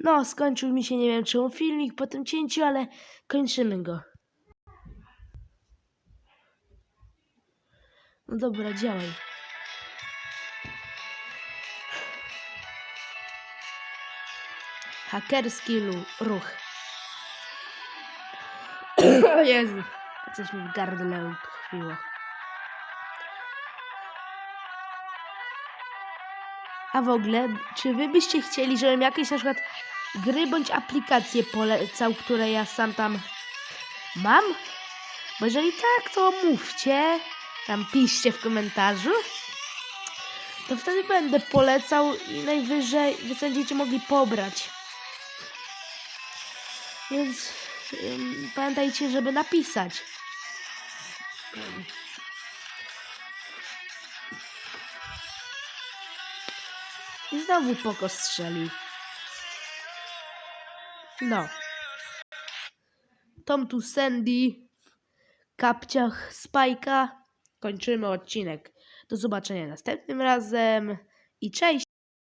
No, skończył mi się, nie wiem czemu filmik po tym cięciu, ale kończymy go. No dobra, działaj. Hakerski ruch. o Jezu, coś mi w gardle utkwiło. A w ogóle, czy wy byście chcieli, żebym jakieś na przykład gry bądź aplikacje polecał, które ja sam tam mam? Bo jeżeli tak, to mówcie, tam piszcie w komentarzu. To wtedy będę polecał i najwyżej wy będziecie mogli pobrać. Więc ym, pamiętajcie, żeby napisać. I znowu poko strzelił. No. Tom tu Sandy kapciach Spajka. Kończymy odcinek. Do zobaczenia następnym razem i cześć!